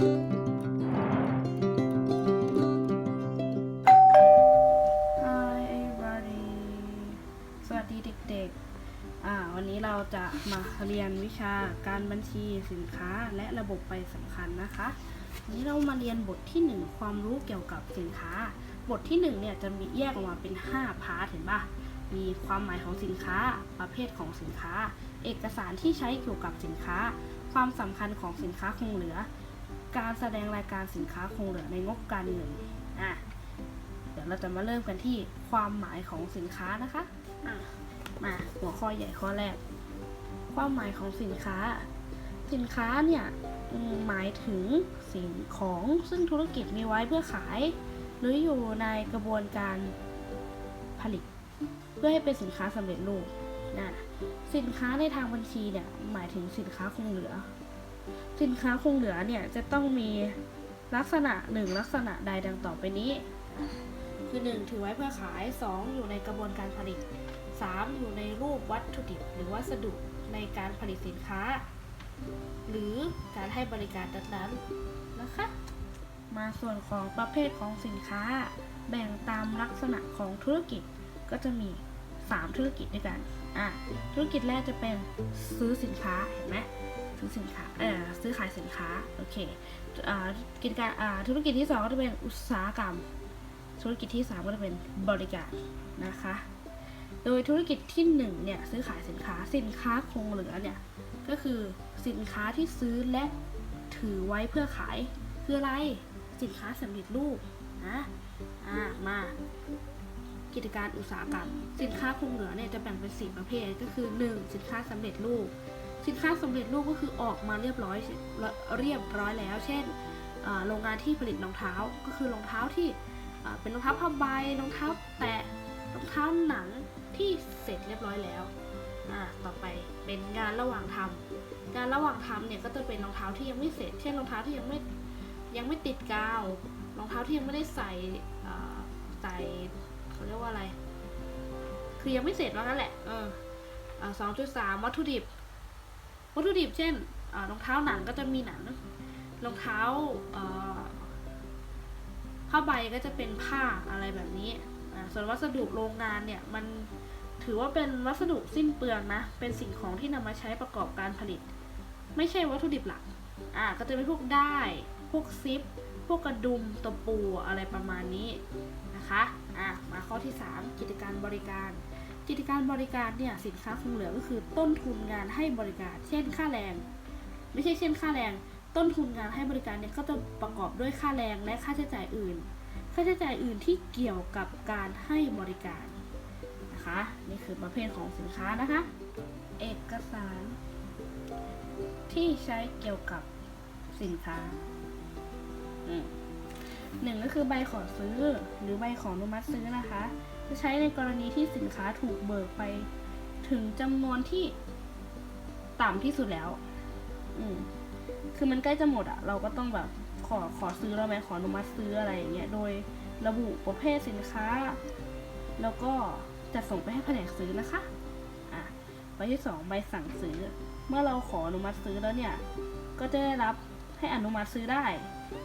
Hi everybody สวัสดีเด็กๆ อ่า วันนี้เราจะมาเรียนวิชาการบัญชีสินค้าและระบบไปสำคัญนะคะวันนี้เรามาเรียนบทที่ 1 ความรู้เกี่ยวกับสินค้า บทที่1เนี่ยจะมีแยกออกมาเป็น 5 พาร์ทเห็นปะมีความหมายของสินค้า ประเภทของสินค้า เอกสารที่ใช้เกี่ยวกับสินค้า ความสำคัญของสินค้าคงเหลือ การแสดงรายการสินค้าคงเหลือในงบการเงินอะเดี๋ยวเราจะมาเริ่มกันที่ความหมายของสินค้านะคะอะมาหัวข้อใหญ่ข้อแรก ความหมายของสินค้า สินค้าเนี่ยหมายถึงสิ่งของซึ่งธุรกิจมีไว้เพื่อขาย หรืออยู่ในกระบวนการผลิต เพื่อให้เป็นสินค้าสำเร็จรูปนะสินค้าในทางบัญชีเนี่ยหมายถึงสินค้าคงเหลือ สินค้าคงเหลือเนี่ยจะต้องมีลักษณะหนึ่งลักษณะใดดังต่อไปนี้ คือ 1 ถือไว้เพื่อขาย 2 อยู่ในกระบวนการผลิต 3 อยู่ในรูปวัตถุดิบ หรือวัสดุในการผลิตสินค้า หรือการให้บริการนั้นๆนะคะ มาส่วนของประเภทของสินค้า แบ่งตามลักษณะของธุรกิจก็จะมี 3 ธุรกิจด้วยกัน อะ ธุรกิจแรกจะเป็นซื้อสินค้าเห็นไหม ซื้อสินค้าเอ่อซื้อขายสินค้า โอเคอ่ากิจการอ่าธุรกิจที่สองก็จะเป็นอุตสาหกรรม ธุรกิจที่ 3 ก็จะเป็นบริการนะคะ โดยธุรกิจที่1เนี่ยซื้อขายสินค้า สินค้าคงเหลือเนี่ยก็คือสินค้าที่ซื้อและถือไว้เพื่อขายคืออะไร สินค้าสำเร็จรูปนะอ่ามากิจการอุตสาหกรรม สินค้าคงเหลือเนี่ยจะแบ่งเป็น 4 ประเภทก็คือ 1. สินค้าสำเร็จรูป สินค้าสำเร็จรูปก็คือออกมาเรียบร้อยเรียบร้อยแล้ว เช่นโรงงานที่ผลิตรองเท้าก็คือรองเท้าที่เป็นรองเท้าผ้าใบรองเท้าแตะรองเท้าหนังที่เสร็จเรียบร้อยแล้วต่อไปเป็นงานระหว่างทำงานระหว่างทำเนี่ยก็จะเป็นรองเท้าที่ยังไม่เสร็จ เช่นรองเท้าที่ยังไม่ยังไม่ติดกาวรองเท้าที่ยังไม่ได้ใส่ใส่เขาเรียกว่าอะไร คือยังไม่เสร็จว่างั้นแหละเออสองจุดสามวัตถุดิบ วัตถุดิบเช่นรองเท้าหนังก็จะมีหนังรองเท้าเอ่อผ้าใบก็จะเป็นผ้าอะไรแบบนี้ ส่วนวัสดุโรงงานเนี่ยมันถือว่าเป็นวัสดุสิ้นเปลืองนะ เป็นสิ่งของที่นำมาใช้ประกอบการผลิต ไม่ใช่วัตถุดิบหลัก อ่าก็จะเป็นพวกได้ พวกซิป พวกกระดุมตะปูอะไรประมาณนี้นะคะ อ่ามาข้อที่ 3 กิจการบริการ กิจการบริการเนี่ยสินค้าคงเหลือก็คือต้นทุนงานให้บริการ เช่นค่าแรง ไม่ใช่เช่น ค่าแรง ต้นทุนงานให้บริการเนี่ยก็จะประกอบด้วยค่าแรงและค่าใช้จ่ายอื่น ค่าใช้จ่ายอื่นที่เกี่ยวกับการให้บริการนะคะนี่คือประเภทของสินค้านะคะ เอกสาร ที่ใช้เกี่ยวกับสินค้าหนึ่งก็คือใบขอซื้อหรือใบขออนุมัติซื้อนะคะ จะใช้ในกรณีที่สินค้าถูกเบิกไป ถึงจำนวนที่ต่ำที่สุดแล้ว อืมคือมันใกล้จะหมดอะเราก็ต้องแบบขอขอซื้อแล้วไหมขออนุมัติซื้ออะไรอย่างเงี้ย โดยระบุประเภทสินค้า แล้วก็จะส่งไปให้แผนกซื้อนะคะ อะใบที่สองใบสั่งซื้อ เมื่อเราขออนุมัติซื้อแล้วเนี่ย ก็จะได้รับให้อนุมัติซื้อได้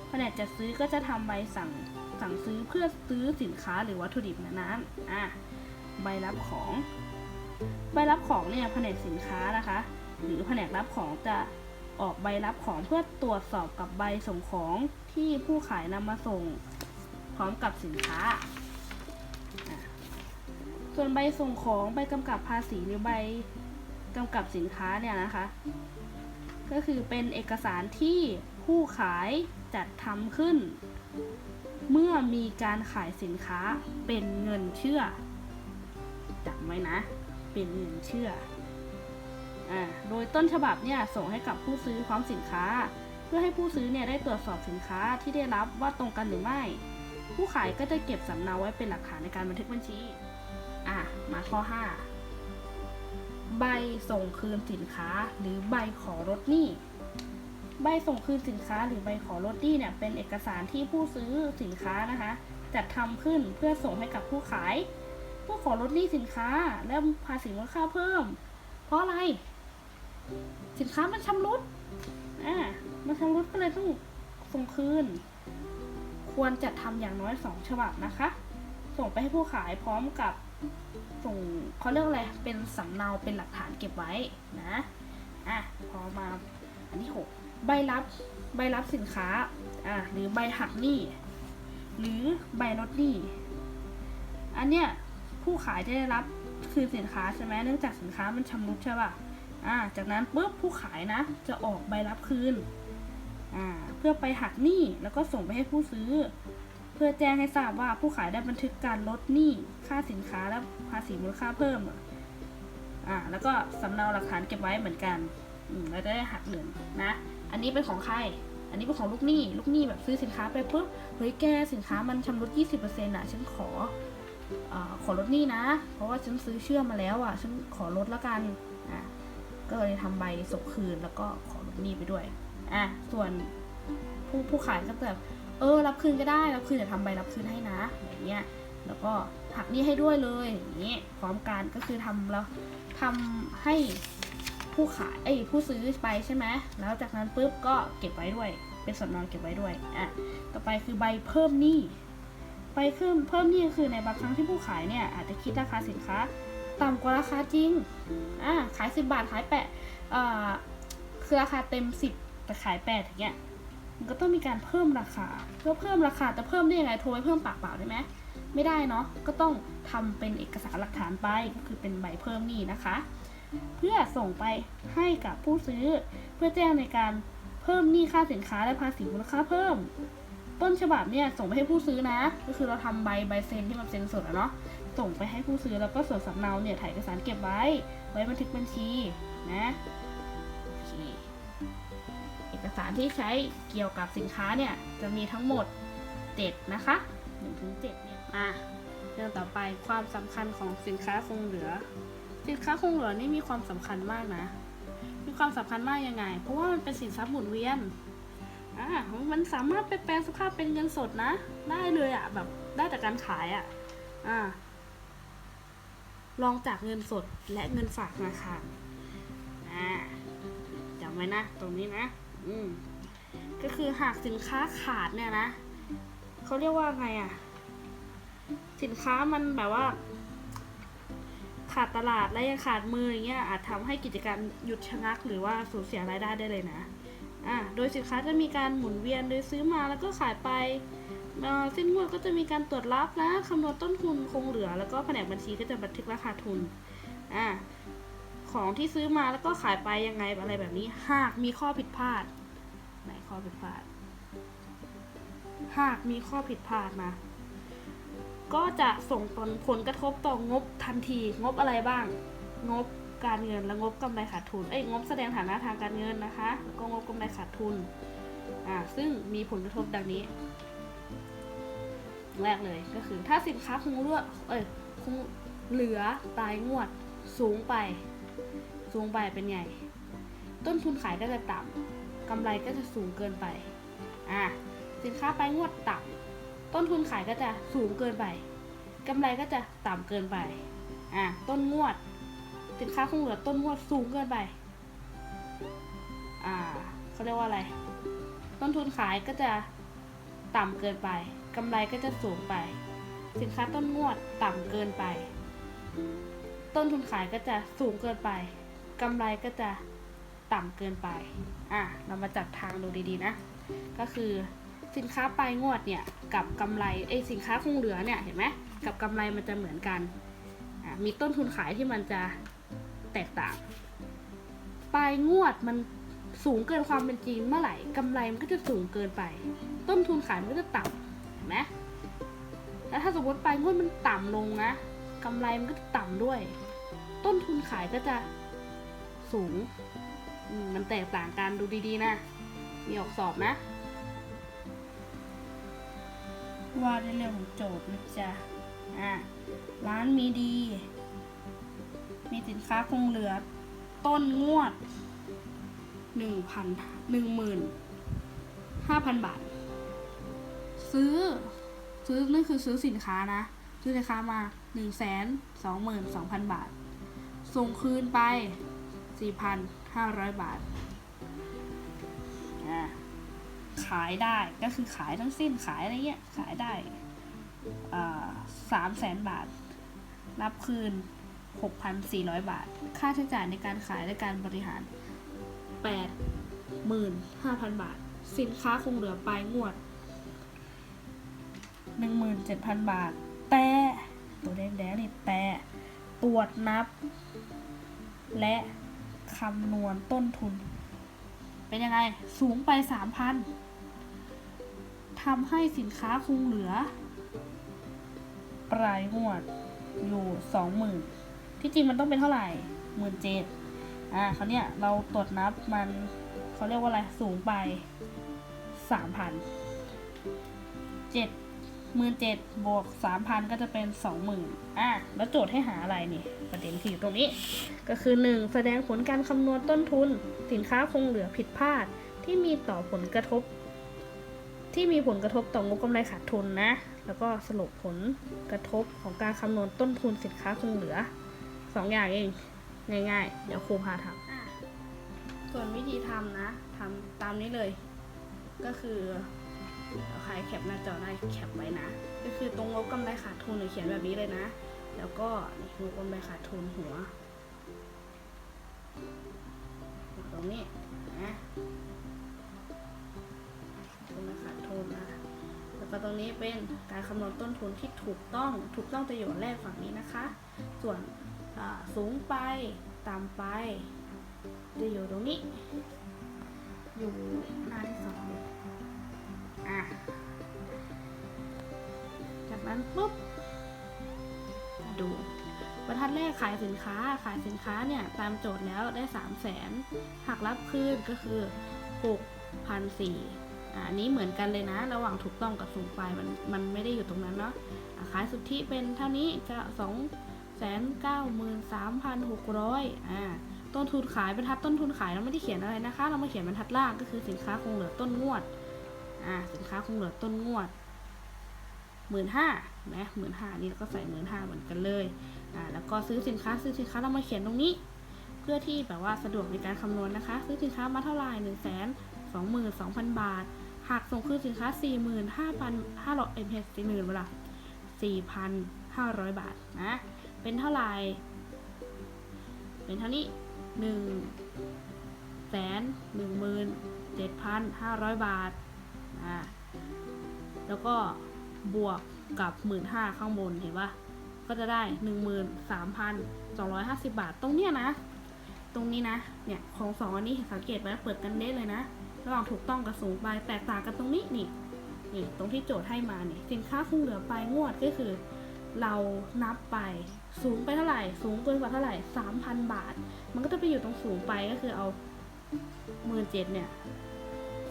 แผนกจัดซื้อก็จะทำใบสั่ง สั่งซื้อเพื่อซื้อสินค้าหรือวัตถุดิบนั้นๆอะใบรับของ ใบรับของเนี่ยแผนกสินค้านะคะ หรือแผนกรับของจะออกใบรับของเพื่อตรวจสอบกับใบส่งของที่ผู้ขายนำมาส่งพร้อมกับสินค้า ส่วนใบส่งของใบกำกับภาษีหรือใบกำกับสินค้าเนี่ยนะคะ ก็คือเป็นเอกสารที่ผู้ขายจัดทำขึ้น เมื่อมีการขายสินค้าเป็นเงินเชื่อจำไว้นะ เป็นเงินเชื่ออ่าโดยต้นฉบับเนี่ยส่งให้กับผู้ซื้อพร้อมสินค้า เพื่อให้ผู้ซื้อเนี่ยได้ตรวจสอบสินค้าที่ได้รับว่าตรงกันหรือไม่ ผู้ขายก็จะเก็บสำเนาไว้เป็นหลักฐานในการบันทึกบัญชี อะ มาข้อ 5 ใบส่งคืนสินค้าหรือใบขอลดหนี้ ใบส่งคืนสินค้าหรือใบขอลดหนี้เนี่ยเป็นเอกสารที่ผู้ซื้อสินค้านะคะ จัดทำขึ้นเพื่อส่งให้กับผู้ขายเพื่อขอลดหนี้สินค้าและภาษีมูลค่าเพิ่ม เพราะอะไร สินค้ามันชำรุดอ่ามันชำรุดก็เลยต้องส่งคืน ควรจะทำอย่างน้อยสองฉบับนะคะ ส่งไปให้ผู้ขายพร้อมกับส่งเขาเรียกอะไรเป็นสำเนาเป็นหลักฐานเก็บไว้นะอะพอมาอันที่หก ใบรับใบรับสินค้าอะหรือใบหักหนี้หรือใบลดหนี้อันเนี้ยผู้ขายจะได้รับคืนสินค้าใช่ไหมเนื่องจากสินค้ามันชำรุดใช่ป่ะอ่าจากนั้นปุ๊บผู้ขายนะ จะออกใบรับคืนอ่าเพื่อไปหักหนี้แล้วก็ส่งไปให้ผู้ซื้อ เพื่อแจ้งให้ทราบว่าผู้ขายได้บันทึกการลดหนี้ค่าสินค้าและภาษีมูลค่าเพิ่มอ่าแล้วก็สำเนาหลักฐานเก็บไว้เหมือนกันอืมเราจะได้หักเหลือนะ อันนี้เป็นของใคร อันนี้เป็นของลูกหนี้ ลูกหนี้แบบซื้อสินค้าไปปุ๊บ เฮ้ยแกสินค้ามันชำรุด 20%อะ ฉันขออขอลดหนี้นะ เพราะว่าฉันซื้อเชื่อมาแล้วอะ ฉันขอลดแล้วกัน อะ ก็เลยทำใบส่งคืนแล้วก็ขอลดหนี้ไปด้วย อะ ส่วนผู้ผู้ขายก็แบบ เออ รับคืนก็ได้ รับคืนจะทำใบรับคืนให้นะ อย่างเงี้ย แล้วก็หักหนี้ให้ด้วยเลย อย่างเงี้ยพร้อมกันก็คือทำแล้วทำให้ ผู้ขายเอ้ยผู้ซื้อไปใช่ไหมแล้วจากนั้นปุ๊บก็เก็บไว้ด้วย เป็นสำเนาเก็บไว้ด้วยอะต่อไปคือใบเพิ่มหนี้ใบเพิ่มเพิ่มหนี้ก็คือในบางครั้งที่ผู้ขายเนี่ยอาจจะคิดราคาสินค้าต่ำกว่าราคาจริงอ่าขายสิบบาทขายแปดอ่าคือราคาเต็มสิบแต่ขายแปดอย่างเงี้ยมันก็ต้องมีการเพิ่มราคาเพื่อเพิ่มราคาจะเพิ่มได้ยังไงโทรไปเพิ่มปากเปล่าได้ไหมไม่ได้เนาะก็ต้องทำเป็นเอกสารหลักฐานไปก็คือเป็นใบเพิ่มหนี้นะคะ เพื่อส่งไปให้กับผู้ซื้อ เพื่อแจ้งในการเพิ่มหนี้ค่าสินค้าและภาษีมูลค่าเพิ่ม ต้นฉบับเนี่ยส่งไปให้ผู้ซื้อนะ ก็คือเราทำใบใบเซ็นที่มันเซ็นสดอะเนาะส่งไปให้ผู้ซื้อแล้วก็ส่วนสำเนาเนี่ยถ่ายเอกสารเก็บไว้ ไว้บันทึกบัญชีนะเอกสารที่ใช้เกี่ยวกับสินค้าเนี่ยจะมีทั้งหมด 7 นะคะ1ถึง7เนี่ยอะเรื่องต่อไปความสำคัญของสินค้าคงเหลือ สินค้าคงเหลือนี่มีความสำคัญมากนะ มีความสำคัญมากยังไง เพราะว่ามันเป็นสินทรัพย์หมุนเวียน อ่า มันสามารถไปแปลงสภาพเป็นเงินสดนะ ได้เลยอะแบบได้จากการขายอะอ่า ลองจากเงินสดและเงินฝากธนาคารอ่าจำไว้นะ ตรงนี้นะ อืม ก็คือหากสินค้าขาดเนี่ยนะ เขาเรียกว่าไงอะสินค้ามันแบบว่า ขาดตลาดและยังขาดมืออย่างเงี้ยอาจทำให้กิจการหยุดชะงัก หรือว่าสูญเสียรายได้ได้เลยนะอ่าโดยสินค้าจะมีการหมุนเวียนโดยซื้อมาแล้วก็ขายไปเอ่อสิ้นงวดก็จะมีการตรวจรับนะคำนวณต้นทุนคงเหลือ แล้วก็แผนกบัญชีก็จะบันทึกราคาทุนอ่าของที่ซื้อมาแล้วก็ขายไปยังไงอะไรแบบนี้ หากมีข้อผิดพลาดไหนข้อผิดพลาด หากมีข้อผิดพลาดมา ก็จะส่งผลผลกระทบต่องบทันที งบอะไรบ้าง งบการเงินและงบกำไรขาดทุนเอ้ยงบแสดงฐานะทางการเงินนะคะแล้วก็งบกำไรขาดทุนอ่าซึ่งมีผลกระทบดังนี้ แรกเลยก็คือถ้าสินค้าคงเลือกเอ้ยคงเหลือปลายงวดสูงไป สูงไปเป็นไงต้นทุนขายก็จะต่ำกำไรก็จะสูงเกินไปอ่าสินค้าปลายงวดต่ำ ต้นทุนขายก็จะสูงเกินไปกำไรก็จะต่ำเกินไปอ่าต้นงวด สินค้าคงเหลือต้นงวดสูงเกินไปอ่าเขาเรียกว่าอะไร ต้นทุนขายก็จะต่ำเกินไปกำไรก็จะสูงไป สินค้าต้นงวดต่ำเกินไป ต้นทุนขายก็จะสูงเกินไปกำไรก็จะต่ำเกินไป อะ เรามาจัดทางดูดีๆนะ ก็คือ สินค้าปลายงวดเนี่ยกับกำไรไอสินค้าคงเหลือเนี่ยเห็นไหมกับกำไรมันจะเหมือนกันมีต้นทุนขายที่มันจะแตกต่าง ปลายงวดมันสูงเกินความเป็นจริงเมื่อไหร่กำไรมันก็จะสูงเกินไป ต้นทุนขายมันก็จะต่ำเห็นไหมแล้วถ้าสมมติปลายงวดมันต่ำลงนะกำไรมันก็จะต่ำด้วย ต้นทุนขายก็จะสูง มันแตกต่างกันดูดีๆนะ มีออกสอบนะ ว่าในเรื่องของโจทย์นะจ๊ะอะร้านมีดี มีสินค้าคงเหลือ ต้นงวดหนึ่งพันหนึ่งหมื่นห้าพันบาท ซื้อ ซื้อนี่คือซื้อสินค้านะ ซื้อสินค้ามาหนึ่งแสนสองหมื่นสองพันบาท ส่งคืนไปสี่พันห้าร้อยบาท ขายได้ก็คือขายทั้งสิ้นขายอะไรเงี้ยขายได้สามแสนบาท รับคืน 6,400 บาท ค่าใช้จ่ายในการขายและการบริหาร 85,000 บาท สินค้าคงเหลือปลายงวด 17,000 บาท แต่ตัวแดงๆนี่แต่ตรวจนับ และคำนวณต้นทุน เป็นยังไง สูงไป 3,000 ทำให้สินค้าคงเหลือ ปลายงวดอยู่20,000ที่จริงมันต้องเป็นเท่าไหร่หมื่นเจ็ดอ่าเขาเนี่ยเราตรวจนับมันเขาเรียกว่าอะไรสูงไป3,000เจ็ดหมื่นเจ็ดบวกสามพันก็จะเป็นสองหมื่นอะแล้วโจทย์ให้หาอะไรนี่ ประเด็นคืออยู่ตรงนี้ ก็คือหนึ่งแสดงผลการคำนวณต้นทุน สินค้าคงเหลือผิดพลาดที่มีต่อผลกระทบ ที่มีผลกระทบต่องบกำไรขาดทุนนะ แล้วก็สรุปผลกระทบของการคำนวณต้นทุนสินค้าคงเหลือสองอย่างเอง ง่ายๆ เดี๋ยวครูพาทำส่วนวิธีทำนะทำตามนี้เลย ก็คือใครแคปหน้าจอได้แคปไว้นะ ก็คือตรงงบกำไรขาดทุนเนี่ยเขียนแบบนี้เลยนะ แล้วก็งบกำไรขาดทุนหัว ตรงนี้นะ แล้วก็ตรงนี้เป็นการคำนวณต้นทุนที่ถูกต้องถูกต้องจะอยู่แรกฝั่งนี้นะคะ ส่วนสูงไปต่ำไป จะอยู่ตรงนี้ อยู่หน้าที่สองอะจากนั้นปุ๊บดูบรรทัดแรกขายสินค้าขายสินค้าเนี่ย ตามโจทย์แล้วได้ 3 0 0แสนหักรับคืนก็คือ6,400อ่ อันนี้เหมือนกันเลยนะ ระหว่างถูกต้องกับสูงไปมันมันไม่ได้อยู่ตรงนั้นเนาะะขายสุทธิเป็นเท่านี้จะ2 9 3 6 0 0อ่าต้นทุนขายบรรทัดต้นทุนขายเราไม่ได้เขียนอะไรนะคะ เรามาเขียนบรรทัดล่างก็คือสินค้าคงเหลือต้นงวดอ่าสินค้าคงเหลือต้นงวดหมื่นห้านะหมื่นห้านี่เราก็ใส่หมื่นห้าเหมือนกันเลยอ่าแล้วก็ซื้อสินค้าซื้อสินค้าเรามาเขียนตรงนี้ เพื่อที่แบบว่าสะดวกในการคำนวณนะคะ ซื้อสินค้ามาเท่าไหร่หนึ่งแสนสองหมื่นสองพันบาท หากส่งคืนสินค้าสี่หมื่นห้าพันห้าร้อยเอ็มเอสี่หมื่นเวลาสี่พันห้าร้อยบาทนะ เป็นเท่าไหร่ เป็นเท่านี้หนึ่งแสนหนึ่งหมื่นเจ็ดพันห้าร้อยบาทอ่าแล้วก็บวกกับหมื่นห้าข้างบนเห็นปะก็จะได้หนึ่งหมื่นสามพันสองร้อยห้าสิบาท ตรงเนี้ยนะ ตรงนี้นะ เนี่ย ของสองอันนี้สังเกตไว้เปิดกันเด้เลยนะ ระหว่างถูกต้องกับสูงไปแตกต่างกันตรงนี้นี่นี่ ตรงที่โจทย์ให้มานี่สินค้าคงเหลือไปงวดก็คือ เรานับไปสูงไปเท่าไหร่ สูงเกินกว่าเท่าไหร่สามพันบาท มันก็จะไปอยู่ตรงสูงไปก็คือเอาหมื่นเจ็ดเนี่ย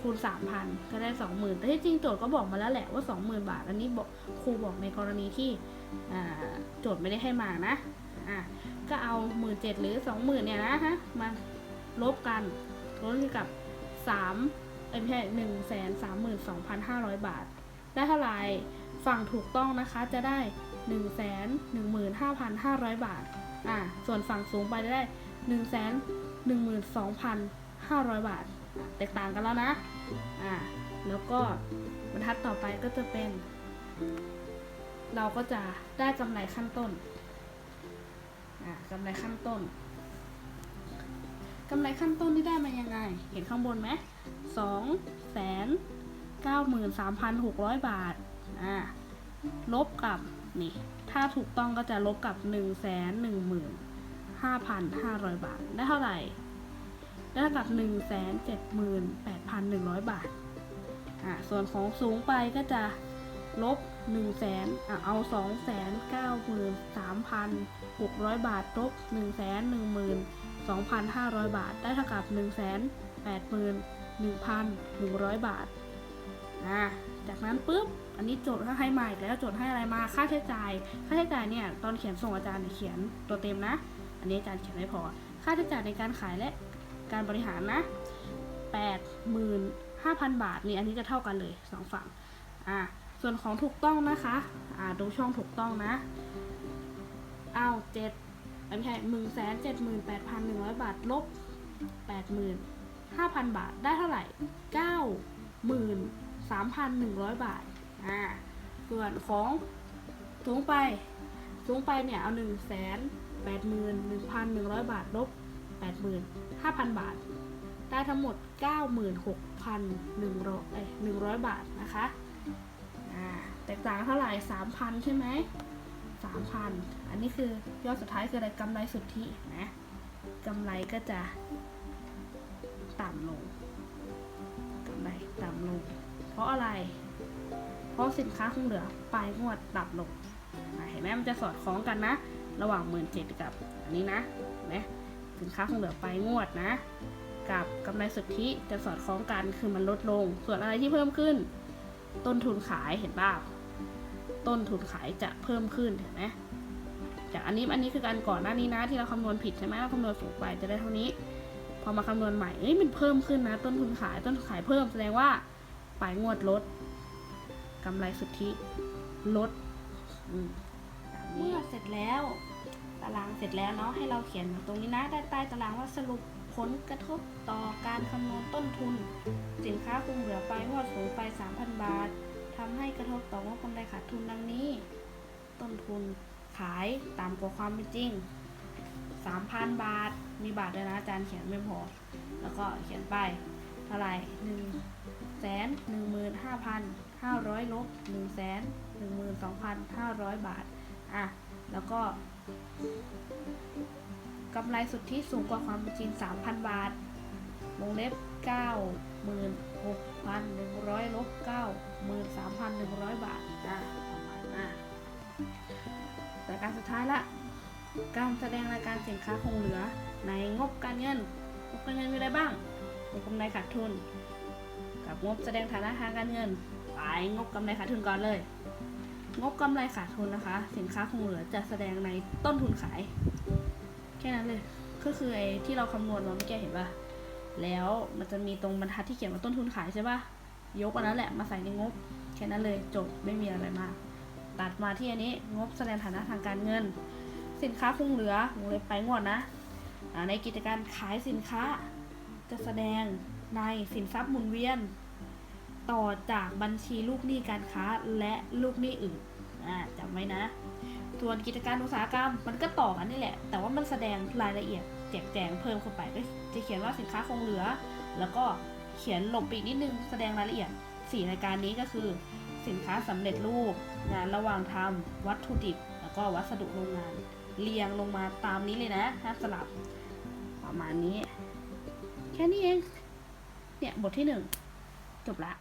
คูณสามพันก็ได้สองหมื่นแต่ที่จริงโจทย์ก็บอกมาแล้วแหละว่าสองหมื่นบาท อันนี้บอกครูบอกในกรณีที่โจทย์ไม่ได้ให้มานะอะก็เอาหมื่นเจ็ดหรือสองหมื่นเนี่ยนะฮะมาลบกันลบกับ สามไม่ใช่หนึ่งแสนสามหมื่นสองพันห้าร้อยบาท ได้เท่าไหร่ฝั่งถูกต้องนะคะจะได้หนึ่งแสนหนึ่งหมื่นห้าพันห้าร้อยบาท อะส่วนฝั่งสูงไปได้หนึ่งแสนหนึ่งหมื่นสองพันห้าร้อยบาท แตกต่างกันแล้วนะ อ่า แล้วก็บรรทัดต่อไปก็จะเป็น เราก็จะได้กำไรขั้นต้น อ่ากำไรขั้นต้น กำไรขั้นต้นที่ได้มายังไง เห็นข้างบนไหมสองแสนเก้าหมื่นสามพันหกร้อยบาทอ่าลบกับนี่ ถ้าถูกต้องก็จะลบกับหนึ่งแสนหนึ่งหมื่นห้าพันห้าร้อยบาท ได้เท่าไหร่ ได้เท่ากับ1 7 8 1 0 0บาทอ่าส่วนของสูงไปก็จะลบ1แสนอะเอา2 9 3 6 0 0บาทลบ1 1 2 5 0 2,500 บาท ได้เท่ากับ 1 8 1 1 0 0 บาทอ่าจากนั้นปุ๊บ อันนี้โจทย์ให้มาอีกแล้วโจทย์ให้อะไรมา ค่าใช้จ่าย ค่าใช้จ่ายเนี่ยตอนเขียนส่งอาจารย์เขียนตัวเต็มนะ อันนี้อาจารย์เขียนไม่พอ ค่าใช้จ่ายในการขายและการบริหารนะ 85,000 บาทนี่อันนี้จะเท่ากันเลยสองฝั่ง อ่า ส่วนของถูกต้องนะคะ อ่าดูช่องถูกต้องนะ เอาเจ็ด ไม่ใช่หนึ่งแสนเจ็ดหมื่นแปดพันหนึ่งร้อยบาทลบแปดหมื่นห้าพันบาทได้เท่าไหร่เก้าหมื่นสามพันหนึ่งร้อยบาทอ่าส่วนของสูงไปสูงไปเนี่ยเอาหนึ่งแสนแปดหมื่นหนึ่งพันหนึ่งร้อยบาทลบแปดหมื่นห้าพันบาท ได้ทั้งหมดเก้าหมื่นหกพันหนึ่งร้อยหนึ่งร้อยบาทนะคะอ่าแตกต่างเท่าไหร่สามพันใช่ไหม 3,000อันนี้คือยอดสุดท้ายคืออะไรกำไรสุทธินะกำไรก็จะต่ำลงกำไรต่ำลง เพราะอะไร เพราะสินค้าคงเหลือปลายงวดต่ำลงเห็นไหมมันจะสอดคล้องกันนะ ระหว่างหมื่นเจ็ดกับอันนี้นะเห็นไหมสินค้าคงเหลือปลายงวดนะ กับกำไรสุทธิจะสอดคล้องกันคือมันลดลง ส่วนอะไรที่เพิ่มขึ้น ต้นทุนขายเห็นป่าว ต้นทุนขายจะเพิ่มขึ้นเห็นไหมจากอันนี้อันนี้คือการก่อนหน้านี้นะที่เราคำนวณผิดใช่ไหมเราคำนวณสูงไปจะได้เท่านี้ พอมาคำนวณใหม่เอ้ยมันเพิ่มขึ้นนะ ต้นทุนขายต้นทุนขายเพิ่มแสดงว่าปลายงวดลดกำไรสุทธิลดเมื่อเสร็จแล้วตารางเสร็จแล้วเนาะให้เราเขียนตรงนี้นะได้ใต้ตารางว่าสรุปผลกระทบต่อการคำนวณต้นทุน สินค้าคงเหลือไปงวดสูงไป 3,000 บาท ทำให้กระทบต่องบกำไรขาดทุนดังนี้ ต้นทุนขายต่ำกว่าความเป็นจริง 3,000 บาท มีบาทด้วยนะอาจารย์เขียนไม่พอ แล้วก็เขียนไปเท่าไหร่หนึ่งแสนหนึ่งหมื่นห้าพันห้าร้อยลบหนึ่งแสนหนึ่งหมื่นสองพันห้าร้อยบาท อะ แล้วก็กำไรสุทธิสูงกว่าความเป็นจริง3,000บาท วงเล็บ 96,100ลบ93,100 บาทอะประมาณอะรายการสุดท้ายละ การแสดงรายการสินค้าคงเหลือ ในงบการเงิน งบการเงินมีอะไรบ้างงบกำไรขาดทุน กับงบแสดงฐานะทางการเงิน ไปงบกำไรขาดทุนก่อนเลย งบกำไรขาดทุนนะคะ สินค้าคงเหลือจะแสดงในต้นทุนขาย แค่นั้นเลย ก็คือไอ้ที่เราคำนวณมาเมื่อกี้เห็นป่ะ แล้วมันจะมีตรงบรรทัดที่เขียนว่าต้นทุนขายใช่ปะยกอันนั้นแหละมาใส่ในงบ แค่นั้นเลยจบไม่มีอะไรมาก ตัดมาที่อันนี้งบแสดงฐานะทางการเงิน สินค้าคงเหลือวงเล็บไปงวดนะในกิจการขายสินค้าจะแสดงในสินทรัพย์หมุนเวียน ต่อจากบัญชีลูกหนี้การค้าและลูกหนี้อื่นจำไว้นะ ส่วนกิจการอุตสาหกรรมมันก็ต่อกันนี่แหละ แต่ว่ามันแสดงรายละเอียด จกแจงเพิ่มเข้าไปก็จะเขียนว่าสินค้าคงเหลือ แล้วก็เขียนหลบไปอีกนิดนึงแสดงรายละเอียดสี่รายการนี้ก็คือ สินค้าสำเร็จรูป งานระหว่างทำวัตถุดิบ แล้วก็วัสดุโรงงาน เรียงลงมาตามนี้เลยนะห้ามสลับประมาณนี้ แค่นี้เอง เนี่ยบทที่หนึ่งจบละ